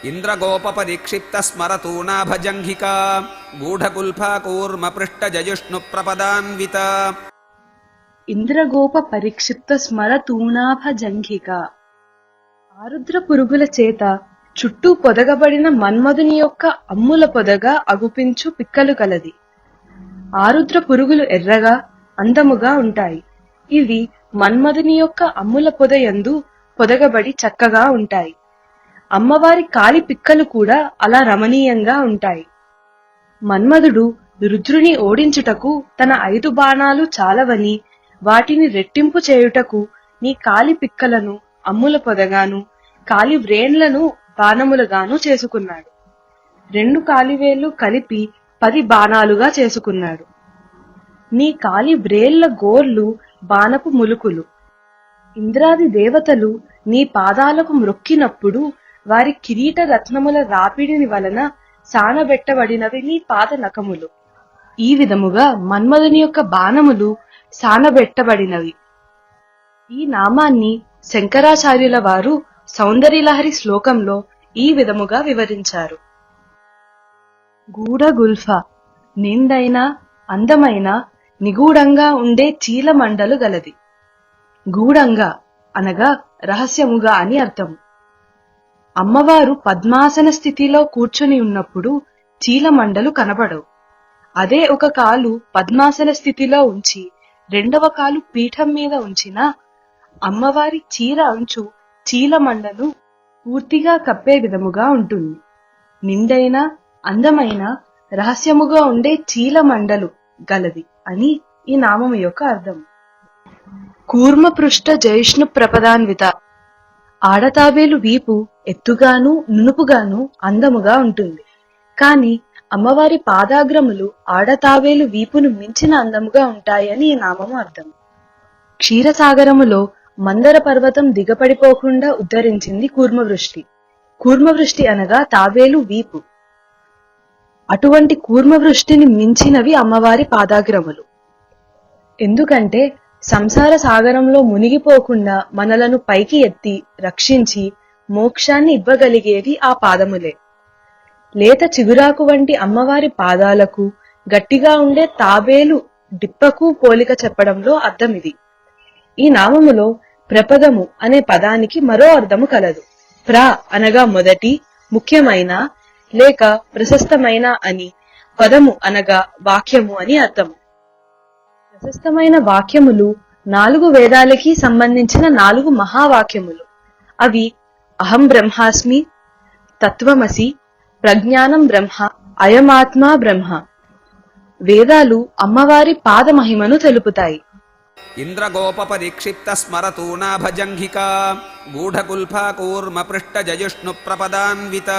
इन्द्रगोपपरिक्षिप्तस्मरतूनाभजङ्घिका गूढकुल्फाकूर्मपृष्ठजयुष्णुप्रपदान्विता ఇంద్రగోప పరిక్షిప్త స్మర తూణాభ జంఘిక ఆరుద్ర పురుగుల చేత చుట్టూ పొదగబడిన మన్మధుని యొక్క అమ్ముల పొదగా అగుపించు పిక్కలు కలది ఆరుద్ర పురుగులు ఎర్రగా అందముగా ఉంటాయి ఇవి మన్మధుని యొక్క అమ్ముల పొద యందు పొదగబడి చక్కగా ఉంటాయి అమ్మవారి కాలి పిక్కలు కూడా అలా రమణీయంగా ఉంటాయి. మన్మధుడు రుద్రుని ఓడించుటకు తన ఐదు బాణాలు చాలవని వాటిని రెట్టింపు చేయుటకు నీ కాలి పిక్కలను అమ్ముల పొదగాను కాలి వ్రేన్లను బాణములుగాను చేసుకున్నాడు. రెండు కాలివేళ్ళు కలిపి పది బాణాలుగా చేసుకున్నాడు. నీ కాలి వ్రేళ్ళ గోర్లు బాణపు ములుకులు. ఇంద్రాది దేవతలు నీ పాదాలకు మ్రొక్కినప్పుడు వారి కిరీట రత్నముల రాపిడిని వలన సానబెట్టబడినవి నీ పాద నఖములు. ఈ విధముగా మన్మధుని యొక్క బాణములు సానబెట్టబడినవి. ఈ నామాన్ని శంకరాచార్యుల వారు సౌందర్యలహరి శ్లోకంలో ఈ విధముగా వివరించారు. గూఢగుల్ఫ నిండైన అందమైన నిగూఢంగా ఉండే చీలమండలు గలది. గూఢంగా అనగా రహస్యముగా అని అర్థం. అమ్మవారు పద్మాసన స్థితిలో కూర్చొని ఉన్నప్పుడు చీలమండలు కనబడవు. అదే ఒక కాలు పద్మాసన స్థితిలో ఉంచి రెండవ కాలు పీఠం మీద ఉంచిన అమ్మవారి చీర అంచు చీలమండను పూర్తిగా కప్పే విధముగా ఉంటుంది. నిండైన అందమైన రహస్యముగా ఉండే చీలమండలు గలది అని ఈ నామము యొక్క అర్థం. కూర్మపృష్ఠ జైష్ణు ప్రపదాన్విత ఆడతాబేలు వీపు ఎత్తుగాను నునుపుగాను అందముగా ఉంటుంది. కాని అమ్మవారి పాదాగ్రములు ఆడతావేలు వీపును మించిన అందముగా ఉంటాయని ఈ నామము అర్థం. క్షీరసాగరములో మందర పర్వతం దిగపడిపోకుండా ఉద్ధరించింది కూర్మవృష్టి. కూర్మవృష్టి అనగా తావేలు వీపు. అటువంటి కూర్మవృష్టిని మించినవి అమ్మవారి పాదాగ్రములు. ఎందుకంటే సంసార సాగరంలో మునిగిపోకుండా మనలను పైకి ఎత్తి రక్షించి మోక్షాన్ని ఇవ్వగలిగేవి ఆ పాదములే. లేత చిగురాకు వంటి అమ్మవారి పాదాలకు గట్టిగా ఉండే తాబేలు డిప్పకు పోలిక చెప్పడంలో అర్థం ఇది ఈ నామములో ప్రపదము అనే పదానికి మరో అర్థము కలదు. ప్ర అనగా మొదటి ముఖ్యమైన లేక ప్రశస్తమైన అని పదము అనగా వాక్యము అని అర్థము. ప్రశస్తమైన వాక్యములు నాలుగు వేదాలకి సంబంధించిన నాలుగు మహావాక్యములు. అవి అహం బ్రహ్మాస్మి తత్వమసి ప్రజ్ఞానం బ్రహ్మ అయమాత్మా బ్రహ్మ. వేదాలు అమ్మవారి పాదమహిమను తెలుపుతాయి. ఇంద్రగోప పరిక్షిప్త స్మరతూనాభజంఘికా గూఢకుల్ఫాకూర్మ పృష్ట జయుష్ణు ప్రపదాన్విత